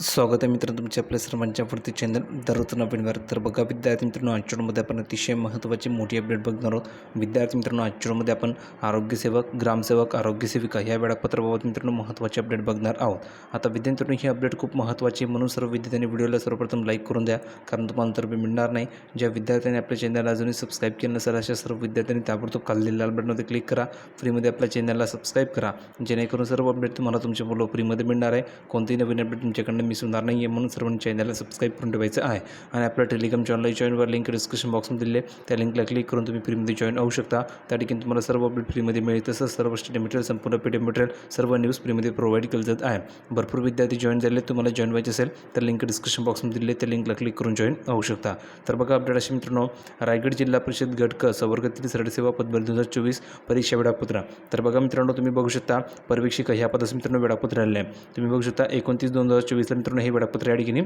स्वागत आहे मित्रांनो तुमच्या आपल्या सर्वांच्या पुढती चॅनल दररोज नवीन तर बघा विद्यार्थी मित्रांनो आजच्यामध्ये आपण अतिशय महत्त्वाची मोठी अपडेट बघणार आहोत. विद्यार्थी मित्रांनो आजच्यामध्ये आपण आरोग्यसेवक ग्रामसेवक आरोग्यसेविका या वेळापत्राबाबत मित्रांनो महत्त्वाची अपडेट बघणार आहोत. आता विद्यार्थ्यांनो ही अपडेट खूप महत्त्वाची आहे म्हणून सर्व विद्यार्थ्यांनी व्हिडिओला सर्वप्रथम लाईक करून द्या. कारण तुम्हाला तर मिळणार नाही. ज्या विद्यार्थ्यांनी आपल्या चॅनलला अजूनही सबस्क्राईब केलं नसेल अशा सर्व विद्यार्थ्यांनी ताबडतोब खाल्लेल्या लाल बटनमध्ये क्लिक करा. फ्रीमध्ये आपल्या चॅनलला सबस्क्राईब करा. जेणेकरून सर्व अपडेट तुम्हाला तुमच्या मुलं फ्रीमध्ये मिळणार आहे. कोणतीही नवीन अपडेट तुमच्याकडनं मिस होणार नाही आहे म्हणून सर्वांनी चॅनलला सबस्क्राईब करून ठेवायचं आहे. आणि आपल्या टेलिग्राम चॅनलला जॉईनवर लिंक डिस्क्रिप्शन बॉक्समध्ये दिले त्या लिंकला क्लिक करून तुम्ही फ्रीमध्ये जॉईन होऊ शकता. त्या ठिकाणी तुम्हाला सर्व अपडेट फ्रीमध्ये मिळेल. तसंच सर्व स्टडी मटेरियल संपूर्ण पी मटेरियल सर्व न्यूज फ्रीमध्ये प्रोव्हाइड केलं जात आहे. भरपूर विद्यार्थी जॉईन झाले तुम्हाला जॉईन व्हायचे असेल तर लिंक डिस्क्रिप्शन बॉक्समध्ये दिले त्या लिंकला क्लिक करून जॉईन होऊ शकता. तर बघा अपडेट असे मित्रांनो रायगड जिल्हा परिषद गटक सवर्गातील सरसेवा पदभर दोन हजार चोवीस परीक्षा वेळापत्र तर बघा मित्रांनो तुम्ही बघू शकता परीक्षिका ह्या पदाचं मित्रांनो वेळापत्र आलेलं आहे. तुम्ही बघू शकता एकोणतीस दोन हजार चोवीसला मित्रांनो हे वेळापत्र या ठिकाणी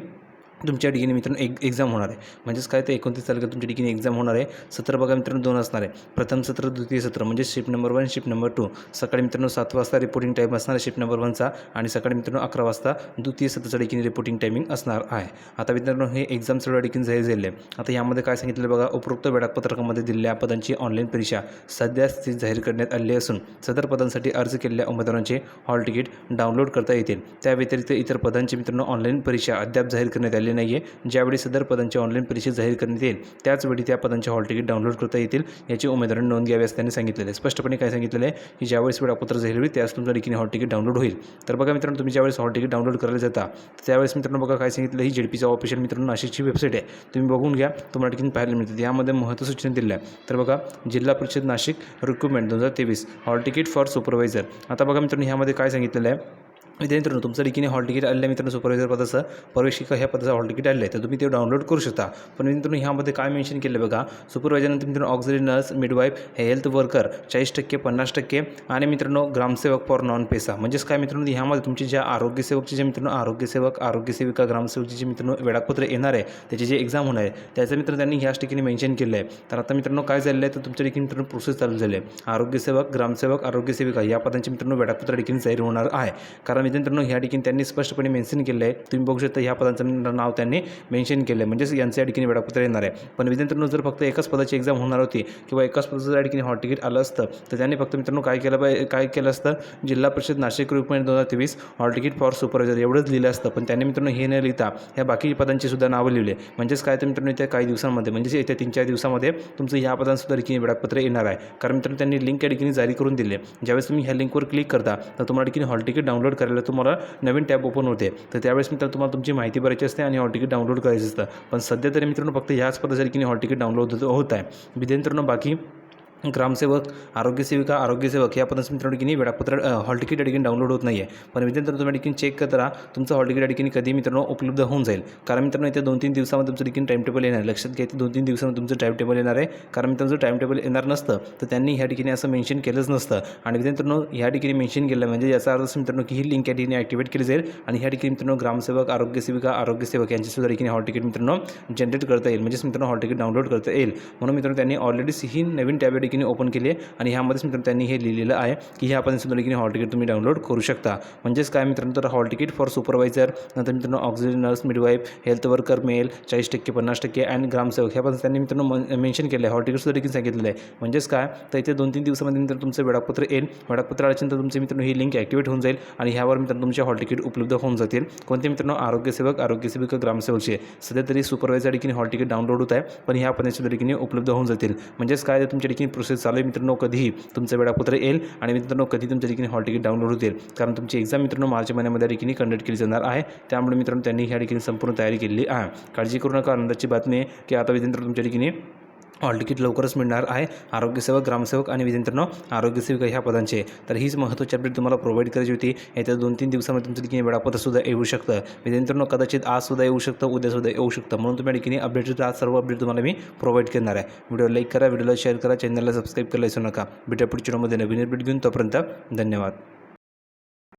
तुमच्या ठिकाणी मित्रांनो एक एक्झाम होणार आहे. म्हणजेच काय तर एकोणतीस तारखेला तुमच्या ठिकाणी एक्झाम होणार आहे. सत्र बघा मित्रांनो दोन असणार आहे. प्रथम सत्र द्वितीय सत्र म्हणजे shift number one shift number two सकाळी मित्रांनो सात वाजता रिपोर्टिंग टाईम असणार आहे शिफ्ट नंबर वनचा आणि सकाळी मित्रांनो अकरा वाजता द्वितीय सत्राच्या ठिकाणी रिपोर्टिंग टायमिंग असणार आहे. आता मित्रांनो हे एक्झाम सर्व ठिकाणी जाहीर झाले आहे आता यामध्ये काय सांगितलं बघा उपरोक्त वेळापत्रकामध्ये दिलेल्या पदांची ऑनलाईन परीक्षा सध्या स्थिती जाहीर करण्यात आली असून सदर पदांसाठी अर्ज केलेल्या उमेदवारांचे हॉल तिकीट डाउनलोड करता येतील. त्या व्यतिरिक्त इतर पदांची मित्रांनो ऑनलाईन परीक्षा अद्याप जाहीर करण्यात आली नाही आहे ज्यावेळी सदर पदांची ऑनलाईन परीक्षा जाहीर करण्यात येईल त्याचवेळी त्या पदांचे हॉल तिकीट डाउनलोड करता येतील याची उमेदवारांनी नोंद घ्यावी असं त्यांनी सांगितलेलं आहे. स्पष्टपणे काय सांगितलेलं आहे की ज्यावेळेस वेळापत्र जाहीर होईल त्याच तुमचं ठिकाणी हॉल तिकीट डाउनलोड होईल. तर बघा मित्रांनो तुम्ही ज्यावेळेस हॉल तिकीट डाउनलोड करायला जाता त्यावेळेस मित्रांनो बघा काय सांगितलं ही जेडपीचा ऑफिशियल मित्रांनो नाशिकची वेबसाईट आहे. तुम्ही बघून घ्या तुम्हाला ठिकाणी पाहायला मिळते. यामध्ये महत्त्व सूचना दिल्या आहे तर बघा जिल्हा परिषद नाशिक रिक्रुटमेंट दोन हजार तेवीस हॉल तिकीट फॉर सुपरवायझर आता बघा मित्रांनो ह्यामध्ये काय सांगितलेलं आहे? मित्रांनो तुमचं डिकीने हॉल तिकीट आलेलं आहे मित्रांनो सुपरवायझर पदाचं. प्रवेशिका ह्या पदाचं हॉल तिकीट आलेलं आहे. तर तुम्ही ते डाउनलोड करू शकता. पण मित्रांनो ह्यामध्ये काय मेन्शन केलं बघा? सुपरवायझरनंतर मित्रांनो auxiliary nurse midwife health worker चाळीस टक्के पन्नास टक्के आणि मित्रांनो ग्रामसेवक फॉर नॉन पेसा म्हणजेच काय मित्रांनो ह्यामध्ये तुमचे ज्या आरोग्यसेवकचे जे मित्रांनो आरोग्यसेवक आरोग्यसेविका ग्रामसेवकचे जे मित्रांनो वेळापत्र येणार आहे त्याची जे एक्झाम होणार आहे त्याचं मित्र त्यांनी ह्याच ठिकाणी मेन्शन केलं आहे. तर आता मित्रांनो काय झालेलं आहे? तर तुमच्या ठिकाणी मित्रांनो प्रोसेस चालू झाली आहे. आरोग्यसेवक ग्रामसेवक आरोग्यसेविका या पदांचे मित्रांनो वेळापत्र ठिकाणी जाहीर होणार आहे. कारण मित्रांनो ह्या ठिकाणी त्यांनी स्पष्टपणे मेन्शन केलं आहे तुम्ही बघू शकता ह्या पदांचं नाव त्यांनी मेन्शन केलं आहे म्हणजेच यांचं या ठिकाणी वेळापत्र येणार आहे. पण विद्यार्थ्यांनो जर फक्त एकाच पदाची एक्झाम होणार होती किंवा एकाच पदाचं या ठिकाणी हॉल तिकीट आलं असतं तर त्यांनी फक्त मित्रांनो काय केलं पाहिजे काय केलं असतं? जिल्हा परिषद नाशिक रुपये दोन हजार तेवीस हॉल तिकीट फॉर सुपरवायझर एवढंच लिहिलं असतं. पण त्यांनी मित्रांनो हे न लिहिता ह्या बाकी पदांची सुद्धा नावं लिहिले. म्हणजेच काय तर मित्रांनो येत्या काही दिवसांमध्ये म्हणजेच येत्या तीन चार दिवसामध्ये तुमचं ह्या पदांसुद्धा ठिकाणी वेळापत्र येणार आहे. कारण मित्रांनो त्यांनी लिंक या ठिकाणी जारी करून दिले. ज्यावेळेस तुम्ही ह्या लिंकवर क्लिक करता तर तुम्हाला ठिकाणी हॉल तिकीट डाउनलोड करायला तुम्हाला नवीन टॅब ओपन होते. तर त्यावेळेस मित्रांनो तुम्हाला तुमची माहिती भरायची असते आणि हॉल तिकीट डाउनलोड करायचं असतं. पण सध्या तरी मित्रांनो फक्त ह्याच पदाच्या की हॉल तिकीट डाउनलोड होत आहे. विद्यार्थ्यांनो बाकी ग्रामसेवक आरोग्यसेविका आरोग्यसेवक या पदाचं मित्रांनो ठिकाणी वेळापत्र हॉल तिकीट या ठिकाणी डाउनलोड होत नाही आहे पण मित्रांनो तुम्ही ठिकाणी चेक करा. तुमचं हॉल तिकीट या ठिकाणी कधी मित्रांनो उपलब्ध होऊन जाईल. कारण मित्रांनो येत्या दोन तीन दिवसामध्ये तुमचं ठिकाणी टाईम टेबल येणार आहे. लक्षात घ्या दोन तीन दिवसामध्ये तुमचं टाईम टेबल येणार आहे. कारण मित्रांनो टाईम टेबल येणार नसतं तर त्यांनी ह्या ठिकाणी असं मेन्शन केलंच नसतं. आणि मित्रांनो ह्या ठिकाणी मेन्शन केलं म्हणजे याचा अर्थ मित्रांनो की ही लिंक या ठिकाणी ॲक्टिवेट केली जाईल आणि ह्या ठिकाणी मित्रांनो ग्रामसेवक आरोग्यसेविका आरोग्यसेवक यांच्यासुद्धा ठिकाणी हॉल तिकीट मित्रांनो जनरेट करता येईल. म्हणजेच मित्रांनो हॉल तिकीट डाउनलोड करता येईल. म्हणून मित्रांनो त्यांनी ऑलरेडीच ही नवीन टॅब या ओपन केली आहे आणि ह्यामध्येच मित्रांनो त्यांनी हे लिहिलेलं आहे की ह्या आपण सुद्धा हॉल तिकीट तुम्ही डाउनलोड करू शकता. म्हणजेच काय मित्रांनो तर हॉल तिकीट फॉर सुपरवायझर नंतर मित्रांनो oxygen nurse midwife health worker male चाळीस टक्के पन्नास टक्के अँड ग्रामसेवक. ह्या पण त्यांनी मित्रांनो मेन्शन केलं आहे हॉल तिकीट सुद्धा देखील सांगितलेलं आहे. म्हणजेच काय? तर इथे दोन तीन दिवसामध्ये मित्रांनो तुमचं वेळापत्र येईल. वेळापत्र आल्यानंतर तुमचे मित्रांनो ही लिंक ॲक्टिवेट होऊन जाईल आणि ह्यावर मित्रांनो तुमचे हॉल तिकीट उपलब्ध होऊन जातील. कोणते मित्रांनो? आरोग्यसेवक आरोग्यसेविका ग्रामसेवकचे. सध्या तरी सुपरवायझर ठिकाणी हॉल तिकीट डाउनलोड होत आहे पण ह्या पण सुद्धा उपलब्ध होऊन जातील. म्हणजेच काय? तुमच्या ठिकाणी प्रोसेस चालू आहे मित्रांनो कधीही तुमचं वेळापत्र येईल आणि मित्रांनो कधी तुमच्या ठिकाणी हॉल तिकीट डाउनलोड होतील कारण तुमची एक्झाम मित्रांनो मार्च महिन्यामध्ये ठिकाणी कंडक्ट केली जाणार आहे. त्यामुळे मित्रांनो त्यांनी ह्या ठिकाणी संपूर्ण तयारी केलेली आहे. काळजी करू नका. आनंदाची बातमी आहे की आता विजेंद्र तुमच्या ठिकाणी हॉल तिकीट लवकरच मिळणार आहे. आरोग्यसेवक ग्रामसेवक आणि विद्यार्थ्यांनो आरोग्यसेविका ह्या पदांचे. तर हीच महत्त्वाची अपडेट तुम्हाला प्रोव्हाइड करायची होती. येत्या दोन तीन दिवसामध्ये तुमच्या ठिकाणी वेळापत्रसुद्धा येऊ शकतं. विद्यार्थ्यांनो कदाचित आजसुद्धा येऊ शकतं उद्यासुद्धा येऊ शकतं. म्हणून तुम्ही ठिकाणी अपडेट आज सर्व अपडेट तुम्हाला मी प्रोव्हाइड करणार आहे. व्हिडिओ लाईक करा व्हिडिओला शेअर करा चॅनलला सबस्क्राईब करायला विसरू नका. भेटा पुढच्या व्हिडिओमध्ये नवीन अपडेट घेऊन. तोपर्यंत धन्यवाद.